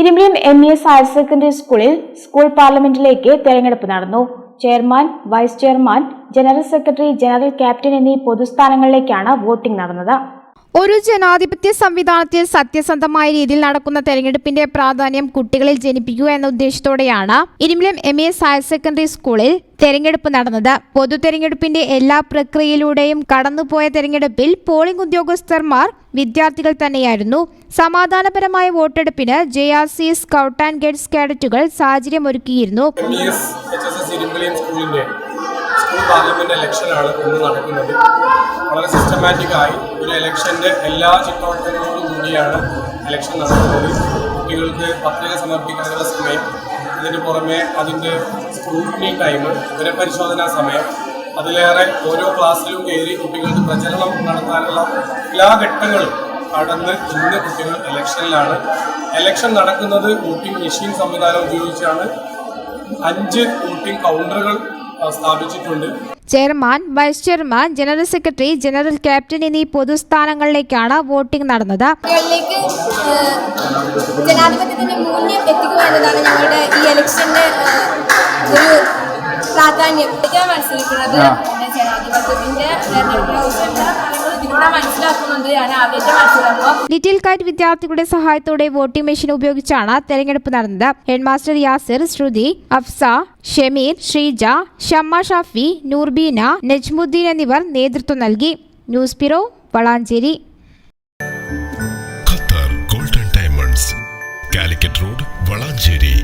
Irumbiyam M S higher secondary സ്കൂളിൽ school പാർലമെന്റിലേക്ക് തെരഞ്ഞെടുപ്പ് നടന്നു. Chairman vice chairman general secretary general captain എന്നീ പൊതുസ്ഥാനങ്ങളിലേക്കാണ് വോട്ടിംഗ് നടന്നത്. ഒരു ജനാധിപത്യ സംവിധാനത്തിൽ സത്യസന്ധമായ രീതിയിൽ നടക്കുന്ന തെരഞ്ഞെടുപ്പിന്റെ പ്രാധാന്യം കുട്ടികളിൽ ജനിപ്പിക്കുക എന്ന ഉദ്ദേശത്തോടെയാണ് Irumilam M S higher secondary സ്കൂളിൽ തെരഞ്ഞെടുപ്പ് നടന്നത്. പൊതു തെരഞ്ഞെടുപ്പിന്റെ എല്ലാ പ്രക്രിയയിലൂടെയും കടന്നുപോയ തെരഞ്ഞെടുപ്പിൽ പോളിംഗ് ഉദ്യോഗസ്ഥർമാർ വിദ്യാർത്ഥികൾ തന്നെയായിരുന്നു. സമാധാനപരമായ വോട്ടെടുപ്പിന് J R C scout and guides കാഡറ്റുകൾ സാഹചര്യമൊരുക്കിയിരുന്നു. എം പാർലമെന്റ് ഇലക്ഷനാണ് ഇന്ന് നടക്കുന്നത്. വളരെ സിസ്റ്റമാറ്റിക് ആയി ഒരു ഇലക്ഷന്റെ എല്ലാ ചിട്ടവട്ടങ്ങളോടും കൂടിയാണ് ഇലക്ഷൻ നടക്കുന്നത്. കുട്ടികൾക്ക് പത്രിക സമർപ്പിക്കാനുള്ള സമയം ഇതിന് പുറമെ അതിന്റെ സ്ക്രൂട്ടിനി ടൈം പുനഃപരിശോധനാ സമയം അതിലേറെ ഓരോ ക്ലാസ്സിലും കയറി കുട്ടികൾക്ക് പ്രചരണം നടത്താനുള്ള എല്ലാ ഘട്ടങ്ങളും കടന്ന് ഇന്ന് കുട്ടികൾ ഇലക്ഷനിലാണ്. ഇലക്ഷൻ നടക്കുന്നത് വോട്ടിംഗ് മെഷീൻ സംവിധാനം ഉപയോഗിച്ചാണ്. അഞ്ച് വോട്ടിംഗ് കൗണ്ടറുകൾ സ്ഥാപിച്ചിട്ടുണ്ട്. Chairman vice chairman general secretary general captain എന്നീ പൊതുസ്ഥാനങ്ങളിലേക്കാണ് വോട്ടിംഗ് നടന്നത്. ജനാധിപത്യത്തിന്റെ മൂല്യം എത്തിക്കുക എന്നതാണ് ഞങ്ങളുടെ ഈ ഇലക്ഷന്റെ ഒരു പ്രാധാന്യം. മനസ്സിലാക്കുന്നത് ജനാധിപത്യത്തിന്റെ ലിറ്റിൽ കൈറ്റ് വിദ്യാർത്ഥികളുടെ സഹായത്തോടെ വോട്ടിംഗ് മെഷീൻ ഉപയോഗിച്ചാണ് തെരഞ്ഞെടുപ്പ് നടന്നത്. ഹെഡ്മാസ്റ്റർ യാസിർ ശ്രുതി അഫ്സ ഷമീർ ശ്രീജ ഷമ്മ ഷാഫി നൂർബീന നജ്മുദ്ദീൻ എന്നിവർ നേതൃത്വം നൽകി. News bureau Valanchery. Qatar golden diamonds. Calicut road Valanchery.